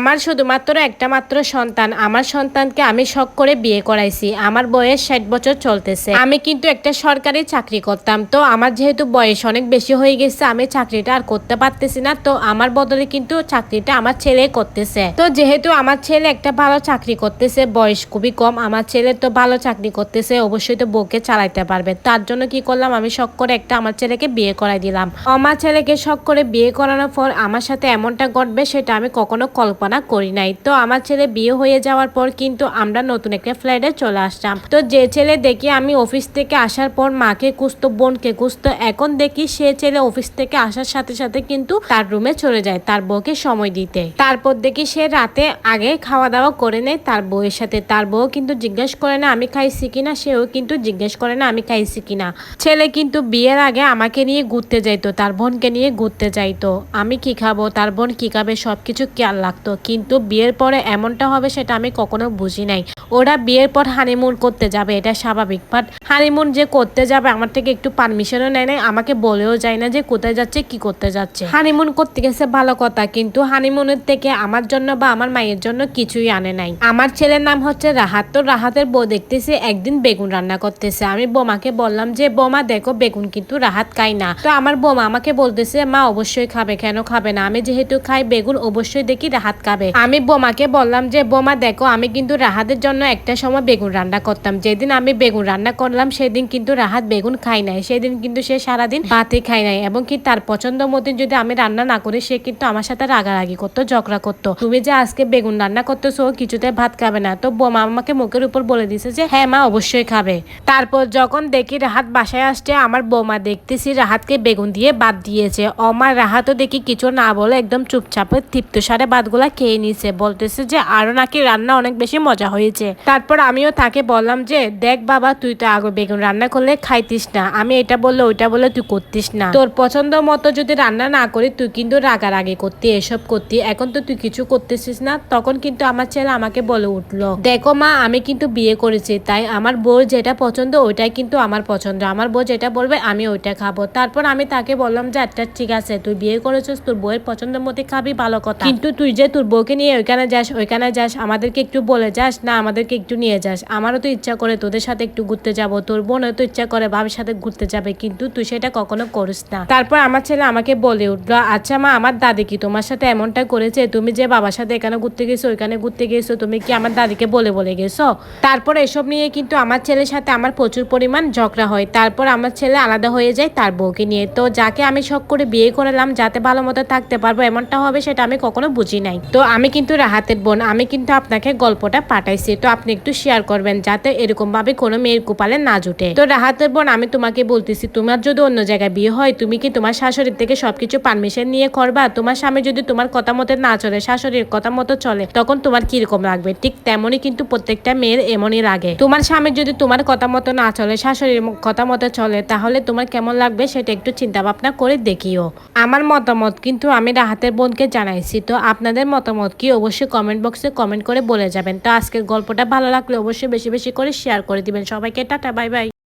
আমার শুধুমাত্র একটা মাত্র সন্তান। আমার সন্তানকে আমি শখ করে বিয়ে করাইছি। আমার বয়স ষাট বছর চলতেছে। আমি কিন্তু একটা সরকারি চাকরি করতাম। তো আমার যেহেতু বয়স অনেক বেশি হয়ে গেছে, আমি চাকরিটা আর করতে পারতেছি না। তো আমার বদলে কিন্তু চাকরিটা আমার ছেলে করতেছে। তো যেহেতু আমার ছেলে একটা ভালো চাকরি করতেছে, বয়স খুবই কম, আমার ছেলে তো ভালো চাকরি করতেছে, অবশ্যই তো বউকে চালাইতে পারবে। তার জন্য কি করলাম? আমি শখ করে একটা আমার ছেলেকে বিয়ে করাই দিলাম। আমার ছেলেকে শখ করে বিয়ে করানোর পর আমার সাথে এমনটা ঘটবে, সেটা আমি কখনো কল্পনা করি নাই। তো আমার ছেলে বিয়ে হয়ে যাওয়ার পর কিন্তু আমরা নতুন একটা ফ্ল্যাটে চলে আসলাম। তো যে ছেলে দেখি আমি অফিস থেকে আসার পর মাকে কুস্তো বোনকে কুস্তো এখন দেখি সে ছেলে অফিস থেকে আসার সাথে সাথে কিন্তু তার রুমে চলে যায়, তার বউকে সময় দিতে। তারপর দেখি সে রাতে আগে খাওয়া দাওয়া করে নেয়, তার বউয়ের সাথে। তার বউ কিন্তু জিজ্ঞেস করে না, আমি খাইছি কিনা? সেও কিন্তু জিজ্ঞেস করে না, আমি খাইছি কিনা? ছেলে কিন্তু বিয়ের আগে আমাকে নিয়ে ঘুরতে যাইতো, তার বোনকে নিয়ে ঘুরতে যাইতো। আমি কি খাব? তার বোন কি খাবে? সবকিছু খেয়াল লাগতো কিন্তু বিয়ের পরে এমনটা হবে সেটা আমি কখনো বুঝি নাই। ওরা বিয়ের পর হানিমুন করতে যাবে, এটা স্বাভাবিক। বাট হানিমুন যে করতে যাবে, আমার থেকে একটু পারমিশনও নেয় নাই, আমাকে বলেও যায় না যে কোথায় যাচ্ছে, কি করতে যাচ্ছে। হানিমুন করতে গেছে ভালো কথা, কিন্তু হানিমুনের থেকে আমার জন্য বা আমার মায়ের জন্য কিছুই আনে নাই। আমার ছেলের নাম হচ্ছে রাহাত, তো রাহাতের বউ দেখতেছে, একদিন বেগুন রান্না করতেছে। আমি বোমাকে বললাম যে, বোমা, দেখো, বেগুন কিন্তু রাহাত খাই না। তো আমার বোমা আমাকে বলতেছে, মা, অবশ্যই খাবে, কেন খাবে না? আমি যেহেতু খাই বেগুন, অবশ্যই দেখি রাহাত খাবে। আমি বোমাকে বললাম যে, বোমা, দেখো, আমি কিন্তু রাহাতের জন্য একটা সময় বেগুন রান্না করতাম। যেদিন আমি বেগুন রান্না করলাম, সেদিন কিন্তু রাহাত বেগুন খাই নাই। সেদিন কিন্তু সে সারাদিন ভাতই খাই নাই, এবং কি তার পছন্দ মতন যদি আমি রান্না না করি, সে কিন্তু আমার সাথে রাগারাগি করতো, ঝগড়া করতো। তুমি যে আজকে বেগুন রান্না করতেছো, কিছুতে ভাত খাবে না। তো বোমা আমাকে মুখের উপর বলে দিছে যে হ্যাঁ মা, অবশ্যই খাবে। তারপর যখন দেখি রাহাত বাসায় আসছে, আমার বৌমা দেখতেছি রাহাতকে বেগুন দিয়ে বাদ দিয়েছে। অমার রাহাতও দেখি কিছু না বলে একদম চুপচাপে তৃপ্ত সারে ভাতগুলা খেয়ে নিছে। বলতেছে যে, আরও নাকি রান্না অনেক বেশি মজা হয়েছে। তারপর আমিও তাকে বললাম যে, দেখ বাবা, তুই তো আগে বেগুন রান্না করলে খাইতিস না। আমি এটা বললে, ওইটা বলে তুই করতিস না। তোর পছন্দ মতো যদি রান্না না করি, তুই কিন্তু রাগারাগি করতি, এসব করতি। এখন তো তুই কিছু করতেছিস না। তখন কিন্তু আমার ছেলে আমাকে বলে উঠল, দেখো মা, আমি কিন্তু বিয়ে করেছি, তাই আমার বউর যেটা পছন্দ, ওইটাই কিন্তু আমার পছন্দ। আমার বউ যেটা বলবে, আমি ওইটা খাব। তারপর আমি তাকে বললাম যে আচ্ছা ঠিক আছে, তুই বিয়ে করেছিস, তোর বউয়ের পছন্দ মতো খাবি, ভালো কথা। কিন্তু তুই যে তোর বউকে নিয়ে ওইখানে যাস ওইখানে যাস, আমাদেরকে একটু বলে যাস। না আমাদেরকে একটু নিয়ে যাস। আমারও তো ইচ্ছা করে তোদের সাথে একটু ঘুরতে যাব, তোর বোনও তো ইচ্ছা করে বাবার সাথে ঘুরতে যাবে, কিন্তু তুই সেটা কখনো করিস না। তারপর আমার ছেলে আমাকে বলে উঠল আচ্ছা মা, আমার দাদি কি তোমার সাথে এমনটা করেছে? তুমি যে বাবার সাথে এখানে ঘুরতে গেছো, ওইখানে ঘুরতে গেছো, তুমি কি আমার দাদিকে বলে বলে গেছো? তারপর এসব নিয়ে কিন্তু আমার ছেলের সাথে আমার প্রচুর পরিমাণ ঝগড়া হয়। তারপর আমার ছেলে আলাদা হয়ে যায় তার বউকে নিয়ে। তো যাকে আমি শখ করে বিয়ে করলাম, যাতে ভালো মতো থাকতে পারব, এমনটা হবে সেটা আমি কখনো বুঝি নাই। তো আমি কিন্তু রাহাতের বোন, আমি কিন্তু আপনাকে গল্পটা পাঠাইছি। তো আপনি একটু শেয়ার করবেন যাতে এরকম ভাবে কোনো মেয়ের কুপালে না জুটে। তো রাহাতের বোন, আমি তোমাকে বলতেছি, তোমার যদি অন্য জায়গায় বিয়ে হয়, তুমি কি তোমার শাশুড়ির থেকে সবকিছু পারমিশন নিয়ে করবা? তোমার স্বামী যদি তোমার কথা মতো না চলে, শাশুড়ির কথা মতো চলে, তখন তোমার কীরকম লাগবে? ঠিক তেমনই কিন্তু প্রত্যেকটা মেয়ের এমনই লাগে। তোমার স্বামী যদি তোমার কথা মতো না চলে, শাশুড়ির কথা মতো চলে, তাহলে তোমার কেমন লাগবে সেটা একটু চিন্তা ভাবনা করে দেখিও। আমার মতামত কিন্তু আমি রাহাতের বোনকে জানাইছি, তো আপনাদের মতামত কি? অবশ্যই কমেন্ট বক্সে কমেন্ট করে বলে যাবেন। তো আজকের গল্পটা ভালো লাগলে অবশ্যই বেশি বেশি করে শেয়ার করে দিবেন। সবাইকে টাটা বাই বাই।